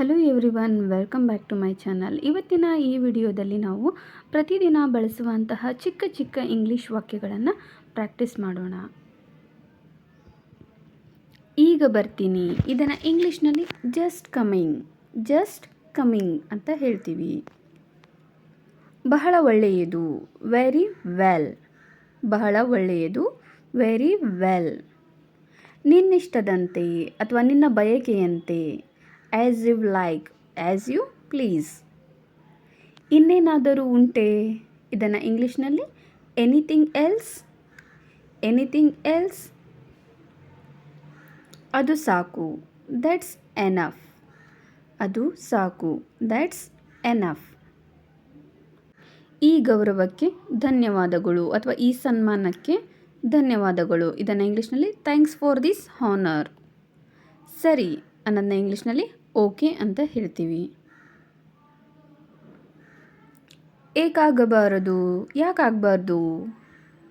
Hello everyone welcome back to my channel ಇವತ್ತಿನ ಈ ವಿಡಿಯೋದಲ್ಲಿ ನಾವು ಪ್ರತಿದಿನ ಬಳಸುವಂತಹ ಚಿಕ್ಕ ಚಿಕ್ಕ ಇಂಗ್ಲೀಷ್ ವಾಕ್ಯಗಳನ್ನು ಪ್ರಾಕ್ಟೀಸ್ ಮಾಡೋಣ. ಈಗ ಬರ್ತೀನಿ. ಇದನ್ನು ಇಂಗ್ಲೀಷ್ನಲ್ಲಿ ಜಸ್ಟ್ ಕಮಿಂಗ್ ಜಸ್ಟ್ ಕಮಿಂಗ್ ಅಂತ ಹೇಳ್ತೀವಿ. ಬಹಳ ಒಳ್ಳೆಯದು ವೆರಿ ವೆಲ್ ಬಹಳ ಒಳ್ಳೆಯದು ವೆರಿ ವೆಲ್ ನಿನ್ನಿಷ್ಟದಂತೆ ಅಥವಾ ನಿನ್ನ ಬಯಕೆಯಂತೆ. As you like as you please ಇನ್ನೇನಾದರೂ ಉಂಟೆ? ಇದನ್ನು ಇಂಗ್ಲೀಷ್ನಲ್ಲಿ ಎನಿಥಿಂಗ್ ಎಲ್ಸ್ ಎನಿಥಿಂಗ್ ಎಲ್ಸ್ ಅದು ಸಾಕು. ದಟ್ಸ್ ಎನಫ್ ಅದು ಸಾಕು. ದ್ಯಾಟ್ಸ್ ಎನಫ್ ಈ ಗೌರವಕ್ಕೆ ಧನ್ಯವಾದಗಳು ಅಥವಾ ಈ ಸನ್ಮಾನಕ್ಕೆ ಧನ್ಯವಾದಗಳು. ಇದನ್ನು ಇಂಗ್ಲೀಷ್ನಲ್ಲಿ ಥ್ಯಾಂಕ್ಸ್ ಫಾರ್ ದಿಸ್ ಹಾನರ್ ಸರಿ ಅನ್ನೋದನ್ನ ಇಂಗ್ಲೀಷ್ನಲ್ಲಿ ಓಕೆ ಅಂತ ಹೇಳ್ತೀವಿ. ಏಕಾಗಬಾರದು, ಯಾಕಾಗಬಾರ್ದು?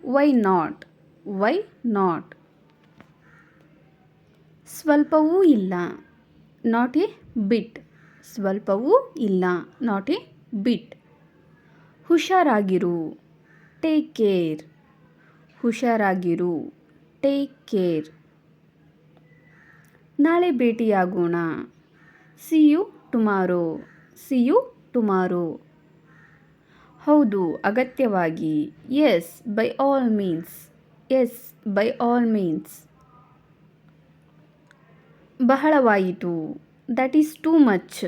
ವೈ ನಾಟ್ ವೈ ನಾಟ್ ಸ್ವಲ್ಪವೂ ಇಲ್ಲ. ನಾಟ್ ಎ ಬಿಟ್ ಸ್ವಲ್ಪವೂ ಇಲ್ಲ. ನಾಟ್ ಎ ಬಿಟ್ ಹುಷಾರಾಗಿರು. ಟೇಕ್ ಕೇರ್ ಹುಷಾರಾಗಿರು. ಟೇಕ್ ಕೇರ್ ನಾಳೆ ಭೇಟಿಯಾಗೋಣ. See you tomorrow see you tomorrow ಹೌದು, ಅಗತ್ಯವಾಗಿ. Yes by all means yes by all means ಬಹಳವಾಯಿತು. That is too much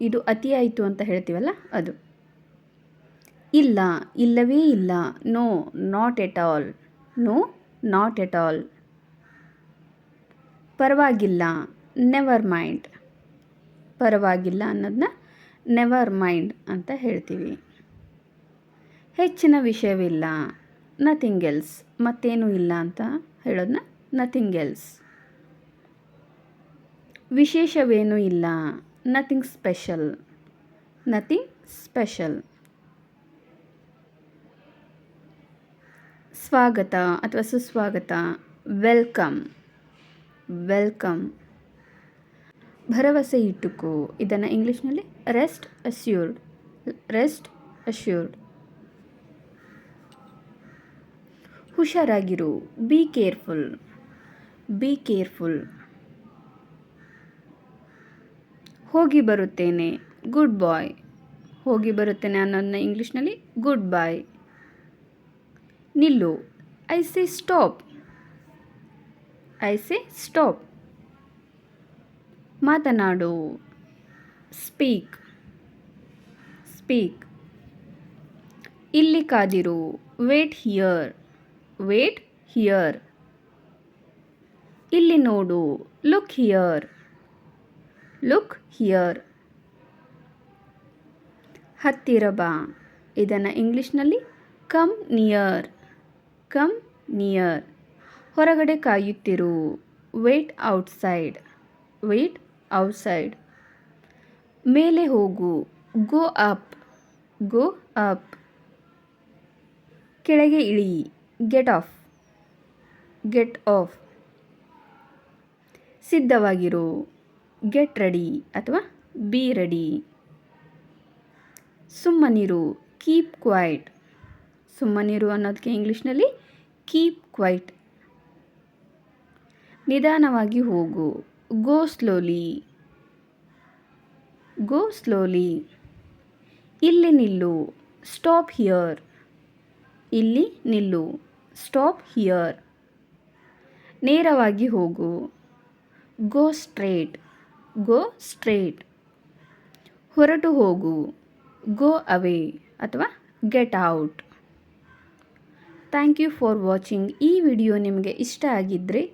ಇದು ಅತಿಯಾಯಿತು ಅಂತ ಹೇಳ್ತೀವಲ್ಲ, ಅದು. ಇಲ್ಲ, ಇಲ್ಲವೇ ಇಲ್ಲ. No not at all no not at all ಪರವಾಗಿಲ್ಲ. ನೆವರ್ ಮೈಂಡ್ ಪರವಾಗಿಲ್ಲ ಅನ್ನೋದನ್ನ ನೆವರ್ ಮೈಂಡ್ ಅಂತ ಹೇಳ್ತೀವಿ. ಹೆಚ್ಚಿನ ವಿಷಯವಿಲ್ಲ ನಥಿಂಗ್ ಎಲ್ಸ್ ಮತ್ತೇನೂ ಇಲ್ಲ ಅಂತ ಹೇಳೋದನ್ನ ನಥಿಂಗ್ ಎಲ್ಸ್ ವಿಶೇಷವೇನೂ ಇಲ್ಲ ನಥಿಂಗ್ ಸ್ಪೆಷಲ್ ನಥಿಂಗ್ ಸ್ಪೆಷಲ್ ಸ್ವಾಗತ ಅಥವಾ ಸುಸ್ವಾಗತ ವೆಲ್ಕಮ್ ವೆಲ್ಕಮ್ ಭರವಸೆ ಇಟ್ಟುಕೋ. ಇದನ್ನು ಇಂಗ್ಲೀಷ್ನಲ್ಲಿ ರೆಸ್ಟ್ ಅಶ್ಯೂರ್ಡ್ ರೆಸ್ಟ್ ಅಶ್ಯೂರ್ಡ್ ಹುಷಾರಾಗಿರು. ಬಿ ಕೇರ್ಫುಲ್ ಬಿ ಕೇರ್ಫುಲ್ ಹೋಗಿ ಬರುತ್ತೇನೆ. ಗುಡ್ ಬಾಯ್ ಹೋಗಿ ಬರುತ್ತೇನೆ ಅನ್ನೋದನ್ನ ಇಂಗ್ಲೀಷ್ನಲ್ಲಿ ಗುಡ್ ಬಾಯ್ ನಿಲ್ಲು. I say stop I say stop ಮಾತನಾಡು. ಸ್ಪೀಕ್. ಸ್ಪೀಕ್. ಇಲ್ಲಿ ಕಾದಿರು. Wait here. Wait here. ಇಲ್ಲಿ ನೋಡು. Look here. Look here. ಹತ್ತಿರ ಬಾ. ಇದನ್ನು ಇಂಗ್ಲೀಷ್ನಲ್ಲಿ ಕಮ್ ನಿಯರ್. Come near. ಹೊರಗಡೆ ಕಾಯುತ್ತಿರು. Wait outside. ವೇಟ್ ಔಟ್ಸೈಡ್ ಮೇಲೆ ಹೋಗು. ಗೋ ಅಪ್ ಗೋ ಅಪ್ ಕೆಳಗೆ ಇಳಿ. ಗೆಟ್ ಆಫ್ ಗೆಟ್ ಆಫ್ ಸಿದ್ಧವಾಗಿರು. ಗೆಟ್ ರೆಡಿ ಅಥವಾ ಬಿ ರೆಡಿ ಸುಮ್ಮನಿರು. ಕೀಪ್ ಕ್ವೈಟ್ ಸುಮ್ಮನಿರು ಅನ್ನೋದಕ್ಕೆ ಇಂಗ್ಲೀಷ್ನಲ್ಲಿ ಕೀಪ್ ಕ್ವೈಟ್ ನಿಧಾನವಾಗಿ ಹೋಗು. ಗೋ ಸ್ಲೋಲಿ ಗೋ ಸ್ಲೋಲಿ ಇಲ್ಲಿ ನಿಲ್ಲು. ಸ್ಟಾಪ್ ಹಿಯರ್ ಇಲ್ಲಿ ನಿಲ್ಲು. ಸ್ಟಾಪ್ ಹಿಯರ್ ನೇರವಾಗಿ ಹೋಗು. ಗೋ ಸ್ಟ್ರೇಟ್ ಗೋ ಸ್ಟ್ರೇಟ್ ಹೊರಟು ಹೋಗು. ಗೋ ಅವೇ ಅಥವಾ get out thank you for watching ಈ ವಿಡಿಯೋ ನಿಮಗೆ ಇಷ್ಟ ಆಗಿದ್ದರೆ